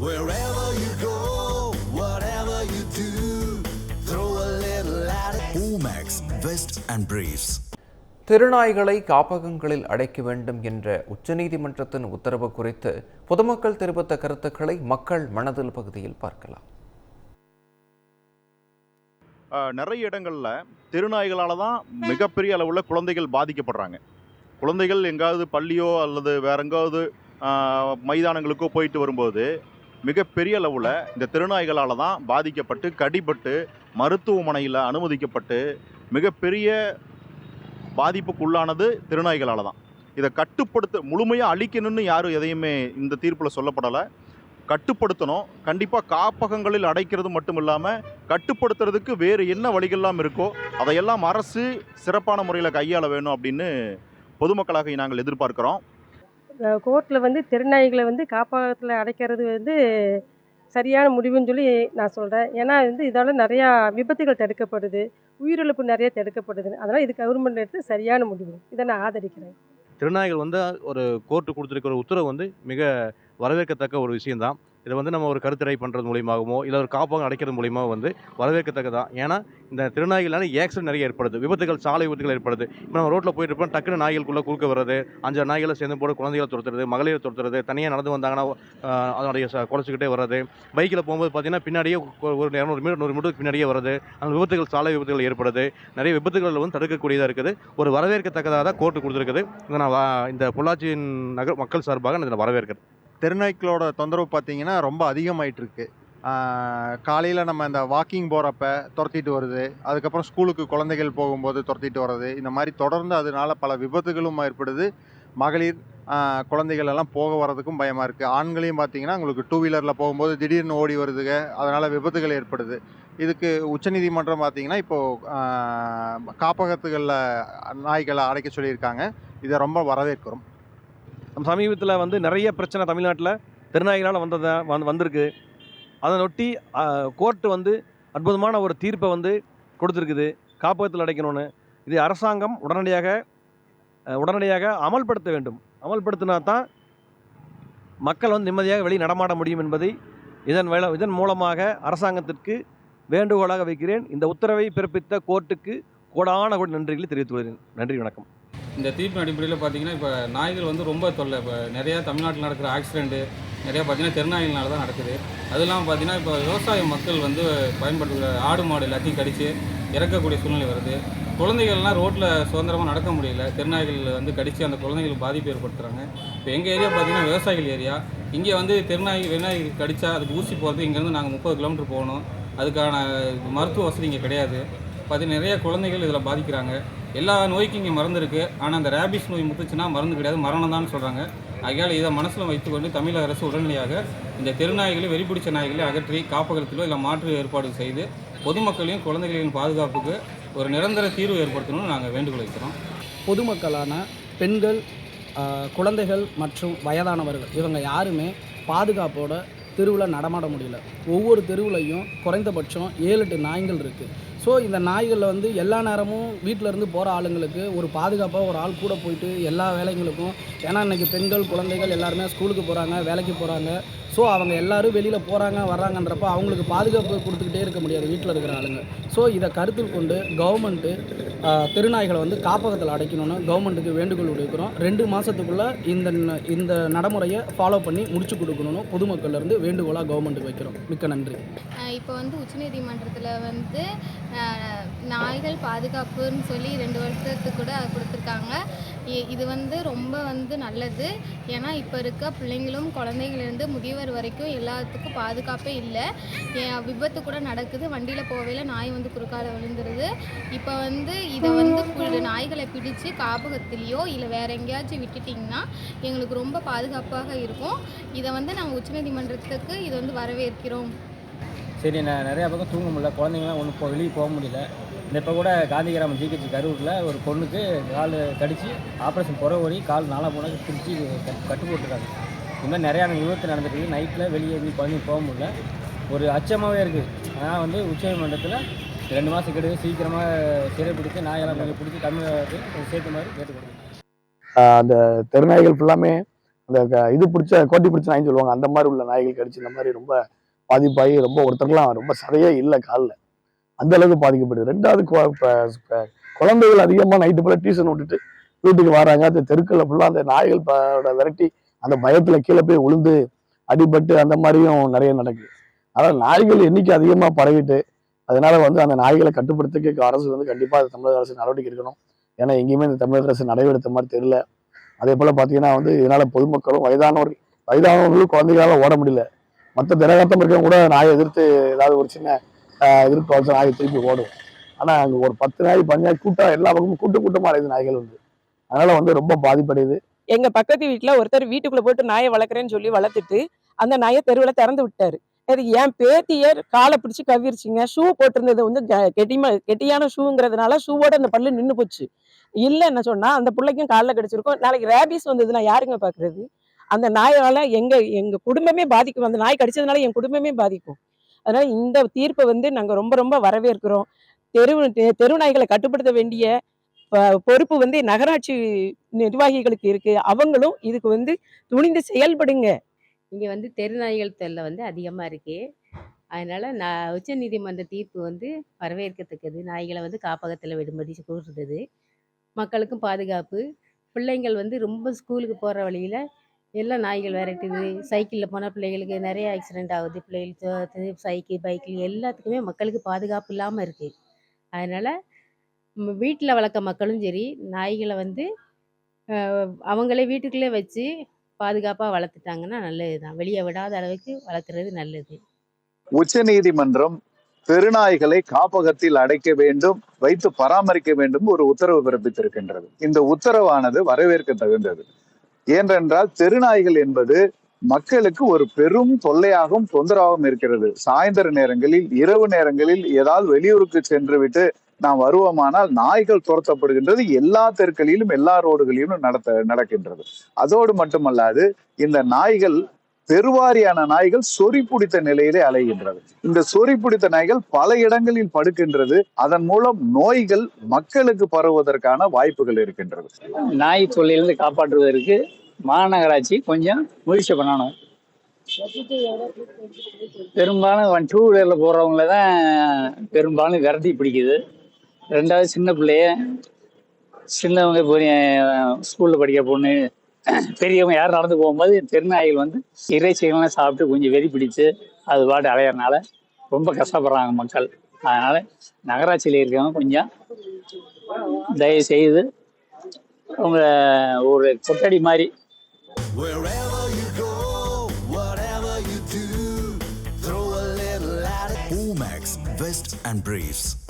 Wherever you go, whatever you do, throw a little at it. Omax, Vest and Briefs. திருநாய்களை காப்பகங்களில் அடைக்க வேண்டும் என்ற உச்சநீதிமன்றத்தின் உத்தரவு குறித்து பொதுமக்கள் தெரிவித்த கருத்துக்களை மக்கள் மனதில் பகுதியில் பார்க்கலாம் நிறைய இடங்களில் திருநாய்களால் தான் மிகப்பெரிய அளவில் குழந்தைகள் பாதிக்கப்படுறாங்க குழந்தைகள் எங்காவது பள்ளியோ அல்லது வேற எங்காவது மைதானங்களுக்கோ போயிட்டு வரும்போது மிகப்பெரிய அளவில் இந்த திருநாய்களால் தான் பாதிக்கப்பட்டு கடிபட்டு மருத்துவமனையில் அனுமதிக்கப்பட்டு மிகப்பெரிய பாதிப்புக்குள்ளானது திருநாய்களால் தான். இதை கட்டுப்படுத்த முழுமையாக அழிக்கணும்னு யாரும் எதையுமே இந்த தீர்ப்பில் சொல்லப்படலை. கட்டுப்படுத்தணும். கண்டிப்பாக காப்பகங்களில் அடைக்கிறது மட்டும் இல்லாமல் கட்டுப்படுத்துறதுக்கு வேறு என்ன வழிகள்லாம் இருக்கோ அதையெல்லாம் அரசு சிறப்பான முறையில் கையாள வேணும் அப்படின்னு பொதுமக்களாக நாங்கள் எதிர்பார்க்கிறோம். கோர்ட்டில் வந்து திறனாய்களை வந்து காப்பகத்தில் அடைக்கிறது வந்து சரியான முடிவுன்னு சொல்லி நான் சொல்கிறேன் ஏன்னா வந்து இதால் நிறையா விபத்துகள் தடுக்கப்படுது. உயிரிழப்பு நிறைய தடுக்கப்படுது அதனால் இது கவர்மெண்ட் எடுத்து சரியான முடிவு. இதை நான் ஆதரிக்கிறேன். திருநாய்கள் வந்து ஒரு கோர்ட்டு கொடுத்துருக்கிற உத்தரவு வந்து மிக வரவேற்கத்தக்க ஒரு விஷயம்தான். இதை வந்து நம்ம ஒரு கருத்தடை பண்ணுறது மூலியமாகவோ இல்லை ஒரு காப்பகம் அடைக்கிறது மூலியமாக வந்து வரவேற்கத்தக்கதான் ஏன்னா இந்த திருநாய்களால் ஏக்சிடென்ட் நிறைய ஏற்படுது. விபத்துகள் சாலை விபத்துகள் ஏற்படுது. இப்போ நம்ம ரோட்டில் போயிட்டு இருப்போம் டக்குனு நாய்களுக்குள்ளே குறுக்க வர்றது அஞ்சு நாய்களை சேர்ந்து போட குழந்தைகளை துரத்துறது மகளிரை துரத்துறது தனியாக நடந்து வந்தாங்கன்னா அதனுடைய ச- குறைச்சிக்கிட்டே வர்றது. பைக்கில் போகும்போது பார்த்தீங்கன்னா பின்னாடியே ஒரு- இரநூறு மீட்டர் நூறு மீட்டருக்கு பின்னாடியே வருது அந்த விபத்துகள் சாலை விபத்துகள் ஏற்படுது. நிறைய விபத்துகள் வந்து தடுக்கக்கூடியதாக இருக்குது. ஒரு வரவேற்கத்தக்கதாக தான் கோர்ட்டு கொடுத்துருக்குது. இதை நான் இந்த பொள்ளாச்சியின் நகர் மக்கள் சார்பாக நான் இதில் வரவேற்கிறேன். தெருநாய்க்களோட தொந்தரவு பார்த்தீங்கன்னா ரொம்ப அதிகமாயிட்டு இருக்கு காலையில் நம்ம இந்த வாக்கிங் போகிறப்ப துரத்திட்டு வருது. அதுக்கப்புறம் ஸ்கூலுக்கு குழந்தைகள் போகும்போது துரத்திட்டு வர்றது. இந்த மாதிரி தொடர்ந்து அதனால பல விபத்துகளும் ஏற்படுது. மகளிர் குழந்தைகள் எல்லாம் போக வர்றதுக்கும் பயமாக இருக்குது ஆண்களையும் பார்த்தீங்கன்னா உங்களுக்கு டூ வீலரில் போகும்போது திடீர்னு ஓடி வருதுங்க. அதனால் விபத்துகள் ஏற்படுது. இதுக்கு உச்சநீதிமன்றம் பார்த்தீங்கன்னா இப்போது காப்பகத்துகளில் நாய்களை அடைக்க சொல்லியிருக்காங்க. இதை ரொம்ப வரவேற்கிறோம். சமீபத்தில் வந்து நிறைய பிரச்சனை தமிழ்நாட்டில் திருநாய்களால் வந்ததை வந்து வந்திருக்கு. அதனொட்டி கோர்ட்டு வந்து அற்புதமான ஒரு தீர்ப்பை வந்து கொடுத்துருக்குது. காப்பகத்தில் அடைக்கணும்னு. இது அரசாங்கம் உடனடியாக உடனடியாக அமல்படுத்த வேண்டும். அமல்படுத்தினா தான் மக்கள் வந்து நிம்மதியாக வெளியே நடமாட முடியும் என்பதை இதன் வேலை இதன் மூலமாக அரசாங்கத்திற்கு வேண்டுகோளாக வைக்கிறேன். இந்த உத்தரவை பிறப்பித்த கோர்ட்டுக்கு கோடான கோடி நன்றிகளை தெரிவித்துக் கொள்கிறேன். நன்றி வணக்கம். இந்த தீர்ப்பின் அடிப்படையில் பார்த்தீங்கன்னா இப்போ நாய்கள் வந்து ரொம்ப தொல்லை. இப்போ நிறையா தமிழ்நாட்டில் நடக்கிற ஆக்சிடெண்ட்டு நிறையா பார்த்தீங்கன்னா தெருநாய்கள்னால தான் நடக்குது. அது இல்லாமல் பார்த்தீங்கன்னா இப்போ விவசாய மக்கள் வந்து பயன்படுத்துகிற ஆடு மாடு எல்லாத்தையும் கடித்து இறக்கக்கூடிய சூழ்நிலை வருது. குழந்தைகள்லாம் ரோட்டில் சுதந்திரமாக நடக்க முடியல. திருநாய்கள் வந்து கடித்து அந்த குழந்தைகளுக்கு பாதிப்பு ஏற்படுத்துகிறாங்க இப்போ எங்கள் ஏரியா பார்த்தீங்கன்னா விவசாயிகள் ஏரியா. இங்கே வந்து தெருநாய் விநாயகர் கடித்தா அதுக்கு ஊசி போகிறது இங்கேருந்து நாங்கள் முப்பது கிலோமீட்டர் போகணும். அதுக்கான மருத்துவ வசதி இங்கே கிடையாது. பார்த்தீங்கன்னா நிறைய குழந்தைகள் இதில் பாதிக்கிறாங்க. எல்லா நோய்க்கும் இங்கே மருந்து இருக்குது ஆனால் அந்த ரேபிஸ் நோய் முத்துச்சுன்னா மருந்து கிடையாது. மரணம் தான் சொல்கிறாங்க ஆகையால் இதை மனசில் வைத்துக்கொண்டு தமிழக அரசு உடனடியாக இந்த தெருநாய்களை வெறிபிடிச்ச நாய்களை அகற்றி காப்பகத்திலோ இல்லை மாற்று ஏற்பாடு செய்து பொதுமக்களையும் குழந்தைகளின் பாதுகாப்புக்கு ஒரு நிரந்தர தீர்வு ஏற்படுத்தணும்னு நாங்கள் வேண்டுகோள் வைக்கிறோம். பொதுமக்களான பெண்கள் குழந்தைகள் மற்றும் வயதானவர்கள் இவங்க யாருமே பாதுகாப்போட தெருவில் நடமாட முடியல. ஒவ்வொரு தெருவுலையும் குறைந்தபட்சம் ஏழு எட்டு நாய்கள் இருக்குது ஸோ இந்த நாய்களில் வந்து எல்லா நேரமும் வீட்டில் இருந்து போகிற ஆளுங்களுக்கு ஒரு பாதுகாப்பாக ஒரு ஆள் கூட போயிட்டு எல்லா வேலைங்களுக்கும் ஏன்னா இன்றைக்கி பெண்கள் குழந்தைகள் எல்லாருமே ஸ்கூலுக்கு போகிறாங்க வேலைக்கு போகிறாங்க ஸோ அவங்க எல்லாரும் வெளியில் போகிறாங்க வர்றாங்கன்றப்போ அவங்களுக்கு பாதுகாப்பு கொடுத்துக்கிட்டே இருக்க முடியாது வீட்டில் இருக்கிற ஆளுங்க. ஸோ இதை கருத்தில் கொண்டு கவர்மெண்ட்டு திருநாய்களை வந்து காப்பகத்தில் அடைக்கணும்னு கவர்மெண்ட்டுக்கு வேண்டுகோள் விடுக்கிறோம். ரெண்டு மாதத்துக்குள்ளே இந்த ந- இந்த நடைமுறையை ஃபாலோ பண்ணி முடிச்சு கொடுக்கணும்னு பொதுமக்கள்லேருந்து வேண்டுகோளாக கவர்மெண்ட்டுக்கு வைக்கிறோம். மிக்க நன்றி. இப்போ வந்து உச்சநீதிமன்றத்தில் வந்து ஆஹ், நாய்கள் பாதுகாப்புன்னு சொல்லி ரெண்டு வருஷத்துக்கு கூட கொடுத்துருக்காங்க. இது வந்து ரொம்ப வந்து நல்லது. ஏன்னா இப்போ இருக்க பிள்ளைங்களும் குழந்தைங்கள்லேருந்து முதியவர் வரைக்கும் எல்லாத்துக்கும் பாதுகாப்பே இல்லை. விபத்து கூட நடக்குது. வண்டியில் போகையில் நாய் வந்து குறுக்கால விழுந்துருது. இப்போ வந்து இதை வந்து நாய்களை பிடிச்சு காப்பகத்திலேயோ இல்லை வேற எங்கேயாச்சும் விட்டுட்டிங்கன்னா எங்களுக்கு ரொம்ப பாதுகாப்பாக இருக்கும். இதை வந்து நாங்கள் உச்சநீதிமன்றத்துக்கு இது வந்து வரவேற்கிறோம். சரி நான் நிறையா பக்கம் தூங்க முடியல. குழந்தைங்களாம் ஒன்றும் வெளியே போக முடியல. இந்த இப்போ கூட காந்தி கிராமம் ஜிஹெச் கரூரில் ஒரு பொண்ணுக்கு கால் கடிச்சு ஆப்ரேஷன் புற ஓடி கால் நாளாக போனால் பிரித்து கட்டு கட்டு போட்டுருக்காங்க. இந்த மாதிரி நிறையா விபத்து நடந்துருக்கு. நைட்டில் வெளியே எதுவும் குழந்தைங்க போக முடியல. ஒரு அச்சமாகவே இருக்குது ஆனால் வந்து உச்சநீதிமன்றத்தில் ரெண்டு மாதம் கெடுது. சீக்கிரமாக சிறைப்பிடித்து நாயெல்லாம் கொஞ்சம் பிடிச்சி தமிழகத்துக்கு சேர்த்த மாதிரி கேட்டுக்கொடுங்க அந்த தெருநாய்கள் ஃபுல்லாமே அந்த க- இது பிடிச்ச கோட்டி பிடிச்ச நாயின்னு சொல்லுவாங்க. அந்த மாதிரி உள்ள நாய்கள் கடிச்சு இந்த மாதிரி ரொம்ப பாதிப்பாகி ரொம்ப ஒருத்தருக்குலாம் ரொம்ப சதையே இல்லை காலில். அந்த அளவுக்கு பாதிக்கப்படுது. ரெண்டாவது குழந்தைகள் அதிகமாக நைட்டு போல டியூஷன் விட்டுட்டு வீட்டுக்கு வராங்க. அந்த தெருக்களில் ஃபுல்லாக அந்த நாய்கள் விரட்டி அந்த பயத்தில் கீழே போய் விழுந்து அடிபட்டு அந்த மாதிரியும் நிறைய நடக்குது. அதனால் நாய்கள் எண்ணிக்கை அதிகமாக பரவிட்டு அதனால வந்து அந்த நாய்களை கட்டுப்படுத்துக்கு அரசு வந்து கண்டிப்பாக தமிழக அரசு நடவடிக்கை எடுக்கணும். ஏன்னா எங்கேயுமே இந்த தமிழக அரசு நடவடிக்கை எடுத்த மாதிரி தெரியல. அதே போல் பார்த்தீங்கன்னா வந்து இதனால பொதுமக்களும் வயதானவர்கள் வயதானவர்களும் குழந்தைகளால் ஓட முடியல. மற்ற திரகாத்தம் இருக்கவங்க கூட நாயை எதிர்த்து ஏதாவது ஒரு சின்ன விருப்ப எதிர்ப்பு நாய் திருப்பி ஓடும் ஆனால் அங்கே ஒரு பத்து நாய் பஞ்சாய் கூட்டம் எல்லா பக்கமும் கூட்டு கூட்டமாக இருக்குது நாய்கள் வந்து. அதனால வந்து ரொம்ப பாதிப்படையுது. எங்க பக்கத்து வீட்டில் ஒருத்தர் வீட்டுக்குள்ள போட்டு நாயை வளர்க்குறேன்னு சொல்லி வளர்த்துட்டு அந்த நாயை தெருவில் திறந்து விட்டாரு. அது என் பேத்தியர் காலை பிடிச்சி கவிருச்சிங்க. ஷூ போட்டிருந்தது வந்து கெட்டிமா கெட்டியான ஷூங்கிறதுனால ஷூவோட அந்த பல்லு நின்று போச்சு. இல்லை என்ன சொன்னா அந்த பிள்ளைக்கும் காலில் கிடச்சிருக்கும். நாளைக்கு ரேபிஸ் வந்ததுன்னா யாருங்க பாக்குறது? அந்த நாயால எங்க எங்க குடும்பமே பாதிக்கும். அந்த நாய் கடிச்சதுனால என் குடும்பமே பாதிக்கும். அதனால் இந்த தீர்ப்பை வந்து நாங்கள் ரொம்ப ரொம்ப வரவேற்கிறோம். தெரு தெ- தெரு நாய்களை கட்டுப்படுத்த வேண்டிய ப- பொறுப்பு வந்து நகராட்சி நிர்வாகிகளுக்கு இருக்கு. அவங்களும் இதுக்கு வந்து துணிந்து செயல்படுங்க. இங்கே வந்து தெருநாய்கள் தொல்லை வந்து அதிகமாக இருக்குது அதனால் நான் உச்சநீதிமன்ற தீர்ப்பு வந்து வரவேற்கத்தக்கது. நாய்களை வந்து காப்பகத்தில் விடும்படி கூறுறது. மக்களுக்கும் பாதுகாப்பு. பிள்ளைங்கள் வந்து ரொம்ப ஸ்கூலுக்கு போகிற வழியில் எல்லாம் நாய்கள் விரட்டுது. சைக்கிளில் போனால் பிள்ளைகளுக்கு நிறைய ஆக்சிடெண்ட் ஆகுது. பிள்ளைகளுக்கு சைக்கிள் பைக்கிள் எல்லாத்துக்குமே மக்களுக்கு பாதுகாப்பு இல்லாமல் இருக்குது அதனால் வீட்டில் வளர்க்க மக்களும் சரி நாய்களை வந்து அவங்களே வீட்டுக்குள்ளே வச்சு பாதுகாப்பாக வளர்த்துட்டாங்கன்னா நல்லது தான் வெளியே விடாத அளவுக்கு வளர்க்குறது நல்லது. உச்சநீதிமன்றம் பெருநாய்களை காப்பகத்தில் அடைக்க வேண்டும் வைத்து பராமரிக்க வேண்டும் ஒரு உத்தரவு பிறப்பித்திருக்கின்றது. இந்த உத்தரவானது வரவேற்க தகுந்தது ஏனென்றால் தெருநாய்கள் என்பது மக்களுக்கு ஒரு பெரும் தொல்லையாகவும் தொந்தரவாகவும் இருக்கிறது. சாயந்தர நேரங்களில் இரவு நேரங்களில் ஏதாவது வெளியூருக்கு சென்று விட்டு நாம் வருவோமானால் நாய்கள் துரத்தப்படுகின்றது எல்லா தெருக்களிலும் எல்லா ரோடுகளிலும் நடத்த நடக்கின்றது. அதோடு மட்டுமல்லாது இந்த நாய்கள் பெருவாரியான நாய்கள் சொறி பிடித்த நிலையிலே அலைகின்றது. இந்த சொறி பிடித்த நாய்கள் பல இடங்களில் படுக்கின்றது. அதன் மூலம் நோய்கள் மக்களுக்கு பரவுவதற்கான வாய்ப்புகள் இருக்கின்றது. நாய் தொல்லையிலிருந்து காப்பாற்றுவதற்கு மாநகராட்சி கொஞ்சம் முயற்சி பண்ணணும். பெரும்பாலும் டூ வீலரில் போகிறவங்கள தான் பெரும்பாலும் விரட்டி பிடிக்குது. ரெண்டாவது சின்ன பிள்ளைய சின்னவங்க போய் ஸ்கூலில் படிக்கிற பொண்ணு பெரியவங்க யாரும் நடந்து போகும்போது தெருநாய்கள் வந்து இறைச்சிகள்லாம் சாப்பிட்டு கொஞ்சம் வெறி பிடிச்சு அது பாட்டு அலையறனால ரொம்ப கஷ்டப்படுறாங்க மக்கள் அதனால நகராட்சியில் இருக்கவங்க கொஞ்சம் தயவு செய்து அவங்க ஒரு கொட்டடி மாதிரி. Omax, Vest and Briefs.